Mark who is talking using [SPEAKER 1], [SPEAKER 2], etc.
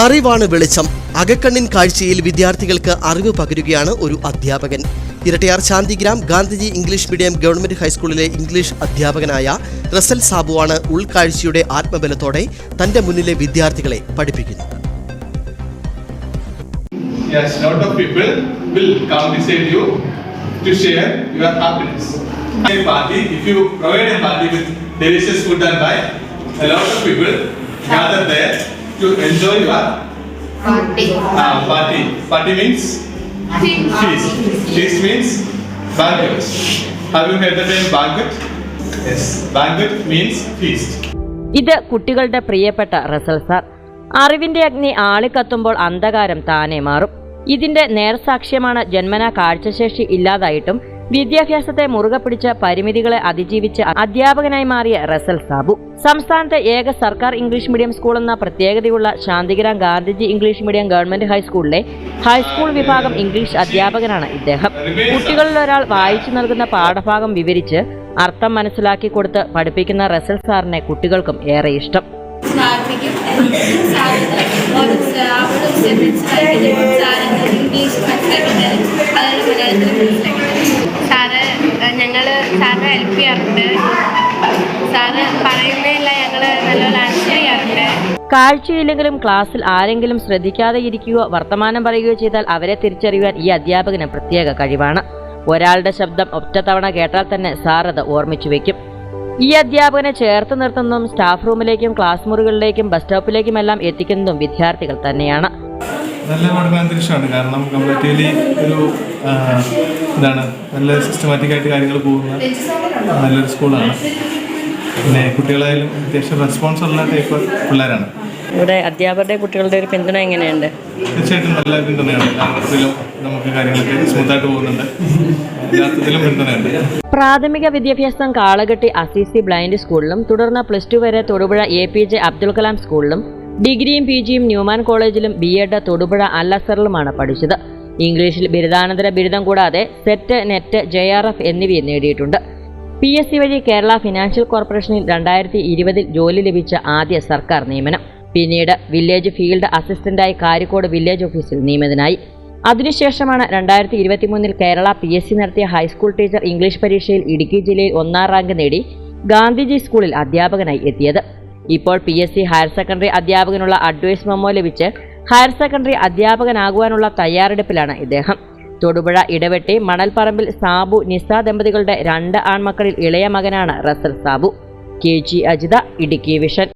[SPEAKER 1] അറിവാണ് വെളിച്ചം. അകക്കണ്ണിൻ കാഴ്ചയിൽ വിദ്യാർത്ഥികൾക്ക് അറിവ് പകരുകയാണ് ഒരു അധ്യാപകൻ. Erattayar Shantigram Gandhiji English medium government ഹൈസ്കൂളിലെ ഇംഗ്ലീഷ് അധ്യാപകനായ റസൽ സാബുവാണ് ഉൾക്കാഴ്ചയുടെ ആത്മബലത്തോടെ തന്റെ മുന്നിലെ വിദ്യാർത്ഥികളെ പഠിപ്പിക്കുന്നത്.
[SPEAKER 2] Gather there to enjoy what?
[SPEAKER 3] Party.
[SPEAKER 2] Ah, party. Party means feast. Feast means banquet. Have you heard the name banquet? Yes, banquet means feast.
[SPEAKER 4] ഇത് കുട്ടികളുടെ പ്രിയപ്പെട്ട റസൽ സാർ അറിവിന്റെ അഗ്നി ആളിക്കത്തുമ്പോൾ അന്ധകാരം താനെ മാറും ഇതിന്റെ നേർസാക്ഷ്യമാണ് ജന്മന കാഴ്ചശേഷി ഇല്ലാതായിട്ടും വിദ്യാഭ്യാസത്തെ മുറുകെ പിടിച്ച പരിമിതികളെ അതിജീവിച്ച് അധ്യാപകനായി മാറിയ റസൽ സാബു. സംസ്ഥാനത്തെ ഏക സർക്കാർ ഇംഗ്ലീഷ് മീഡിയം സ്കൂൾ എന്ന പ്രത്യേകതയുള്ള Shantigram Gandhiji English medium government ഹൈസ്കൂളിലെ ഹൈസ്കൂൾ വിഭാഗം ഇംഗ്ലീഷ് അധ്യാപകനാണ് ഇദ്ദേഹം. കുട്ടികളിൽ ഒരാൾ വായിച്ചു നൽകുന്ന പാഠഭാഗം വിവരിച്ച് അർത്ഥം മനസ്സിലാക്കി കൊടുത്ത് പഠിപ്പിക്കുന്ന റസൽ സാറിനെ കുട്ടികൾക്കും ഏറെ ഇഷ്ടം.
[SPEAKER 3] ചെയ്യാറുണ്ട്. സാറ് പറയുന്നതെല്ലാം ഞങ്ങൾ നല്ലപോലെ ചെയ്യാറുണ്ട്.
[SPEAKER 4] കാഴ്ചയില്ലെങ്കിലും ക്ലാസ്സിൽ ആരെങ്കിലും ശ്രദ്ധിക്കാതെ ഇരിക്കുകയോ വർത്തമാനം പറയുകയോ ചെയ്താൽ അവരെ തിരിച്ചറിയുവാൻ ഈ അധ്യാപകന് പ്രത്യേക കഴിവാണ്. ഒരാളുടെ ശബ്ദം ഒറ്റത്തവണ കേട്ടാൽ തന്നെ സാറത് ഓർമ്മിച്ചു വെക്കും ഈ അധ്യാപകനെ ചേർത്ത് നിർത്തുന്നതും സ്റ്റാഫ് റൂമിലേക്കും ക്ലാസ് മുറികളിലേക്കും ബസ് സ്റ്റോപ്പിലേക്കുമെല്ലാം എത്തിക്കുന്നതും വിദ്യാർത്ഥികൾ തന്നെയാണ്.
[SPEAKER 5] നല്ല പഠനാന്തരീക്ഷമാണ് കാരണം കംപ്ലീറ്റ്ലി ഒരു എന്താണ് നല്ല സിസ്റ്റമാറ്റിക് ആയിട്ട് കാര്യങ്ങൾ പോകുന്ന നല്ലൊരു സ്കൂളാണ്. പിന്നെ കുട്ടികളായാലും അത്യാവശ്യം റെസ്പോൺസ് ഉള്ള ടൈപ്പ് പിള്ളേരാണ്.
[SPEAKER 4] ഇവിടെ അധ്യാപകരുടെ കുട്ടികളുടെ ഒരു പിന്തുണ എങ്ങനെയുണ്ട്?
[SPEAKER 5] തീർച്ചയായിട്ടും നല്ല പിന്തുണയാണ് നമുക്ക് കാര്യങ്ങളൊക്കെ സ്മൂത്തായിട്ട് പോകുന്നുണ്ട്. പിന്തുണയുണ്ട്.
[SPEAKER 4] പ്രാഥമിക വിദ്യാഭ്യാസം കാളകെട്ടി അസിസി ബ്ലൈൻഡ് സ്കൂളിലും തുടർന്ന് പ്ലസ് ടു വരെ Thodupuzha A P J Abdul Kalam സ്കൂളിലും ഡിഗ്രിയും പി ജിയും ന്യൂമാൻ കോളേജിലും ബി എഡ് തൊടുപുഴ അല്ലസറിലുമാണ് പഠിച്ചത്. ഇംഗ്ലീഷിൽ ബിരുദാനന്തര ബിരുദം കൂടാതെ SET NET J R F എന്നിവയും നേടിയിട്ടുണ്ട്. പി എസ് സി വഴി കേരള ഫിനാൻഷ്യൽ കോർപ്പറേഷനിൽ രണ്ടായിരത്തി ഇരുപതിൽ ജോലി ലഭിച്ച ആദ്യ സർക്കാർ നിയമനം. പിന്നീട് വില്ലേജ് ഫീൽഡ് അസിസ്റ്റന്റായി കാരിക്കോട് വില്ലേജ് ഓഫീസിൽ നിയമിതനായി. അതിനുശേഷമാണ് രണ്ടായിരത്തി ഇരുപത്തിമൂന്നിൽ കേരള പി എസ് സി നടത്തിയ ഹൈസ്കൂൾ ടീച്ചർ ഇംഗ്ലീഷ് പരീക്ഷയിൽ ഇടുക്കി ജില്ലയിൽ ഒന്നാം റാങ്ക് നേടി ഗാന്ധിജി സ്കൂളിൽ അധ്യാപകനായി എത്തിയത്. ഇപ്പോൾ P S C higher secondary അധ്യാപകനുള്ള advice memo ലഭിച്ച് ഹയർ സെക്കൻഡറി അധ്യാപകനാകുവാനുള്ള തയ്യാറെടുപ്പിലാണ് ഇദ്ദേഹം. തൊടുപുഴ ഇടവെട്ടി മണൽപ്പറമ്പിൽ സാബു നിസ ദമ്പതികളുടെ രണ്ട് ആൺമക്കളിൽ ഇളയ മകനാണ് Russell Sabu. K G Ajitha Idukki vision.